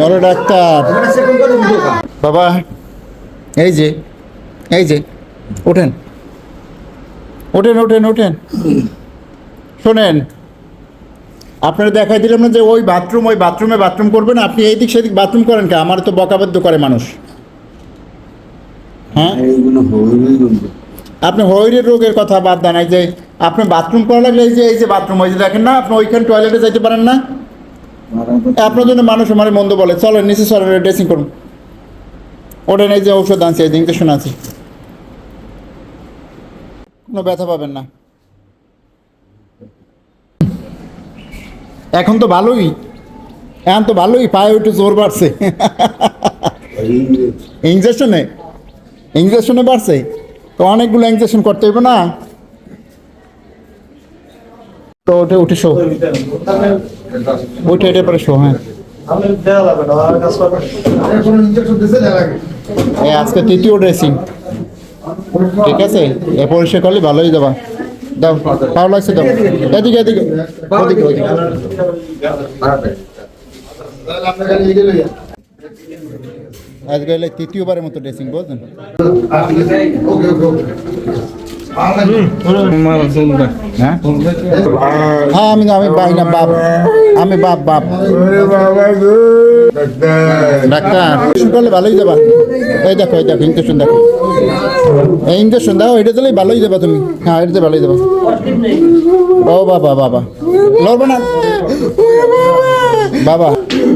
বলো ডাক্তার। বাবা। এই যে এই যে ওঠেন। ওঠেন ওঠেন ওঠেন। শোনেন আপনারা দেখাই দিলাম না যে ওই বাথরুম ওই বাথরুমে বাথরুম করবেন আপনি এই দিক সেদিক বাথরুম করেন কে? আমার তো বকাবদ্ধ করে মানুষ। হ্যাঁ? আপনি হইরের রোগের কথা বাদ দেন এই যে আপনি বাথরুম করা লাগলে এই যে এই যে বাথরুম যে দেখেন না আপনি ওইখানে টয়লেটে যাইতে পারেন না। আপনার জন্য মানুষ আমার মন্দ বলে। চলেন নিচে চলেন ড্রেসিং করুন ওটা এই যে ঔষধ আনছি এই ইঞ্জেকশন আছে কোনো ব্যথা পাবেন না। এখন তো ভালোই। এখন তো ভালোই পায়ে একটু জোর বাড়ছে। ইঞ্জেকশনে ইঞ্জেকশনে বাড়ছে। তো অনেকগুলো ইঞ্জেকশন করতে হবে না? তো ওটা উঠে শো। ওইটা এটা পরে শো হ্যাঁ। আজকে তৃতীয় ড্রেসিং ঠিক আছে? এ, পরিষ্কার করলে ভালোই দেবা। দাও, ভালো লাগছে দাও এদিকে এদিকে ওদিকে ওদিকে আজকে হলে তৃতীয়বারের মতো ড্রেসিং বুঝলেন হ্যাঁ? হ্যাঁ আমি আমি বাই না, বাপ। আমি বাপ বাপ। ডাক্তার করলে ভালোই দেবা এই দেখো এই দেখো ইঞ্জেকশন দেখো। এই ইঞ্জেকশন দাও, এটা দিলেই ভালোই দেবা তুমি। হ্যাঁ এটাতে ভালোই দেবা ও বাবা বাবা। লড়বো না। বাবা।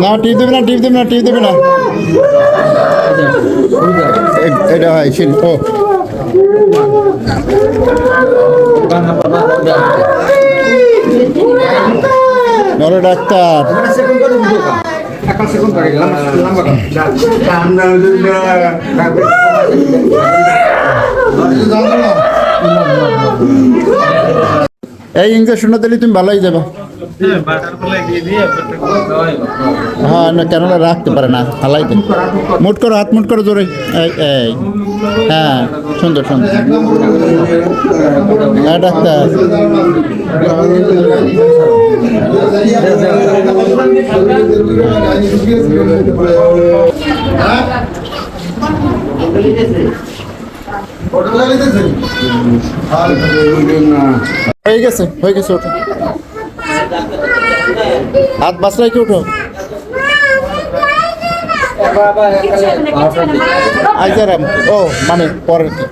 না, টিপ দেবে না, টিপ দেবে না, টিপ দেবে না। এটা হয়, শিল, ও। বলো ডাক্তার। এই ইঞ্জেকশনটা দিলে তুমি ভালোই যাবে। হ্যাঁ না কেননা রাখতে পারে না ভালাই হালাইতে মুট করো হাত মুট করো জোরে। এই এই। হ্যাঁ সুন্দর সুন্দর। হ্যাঁ ডাক্তার। হয়ে গেছে? হয়ে গেছে ওঠো হাত বাসলাই কি ওঠো? আইজারাম ও মানে পরের কি?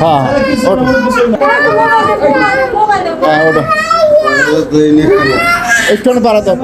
হ্যাঁ হ্যাঁ ওঠো। হ্যাঁ ওঠো একটু দাও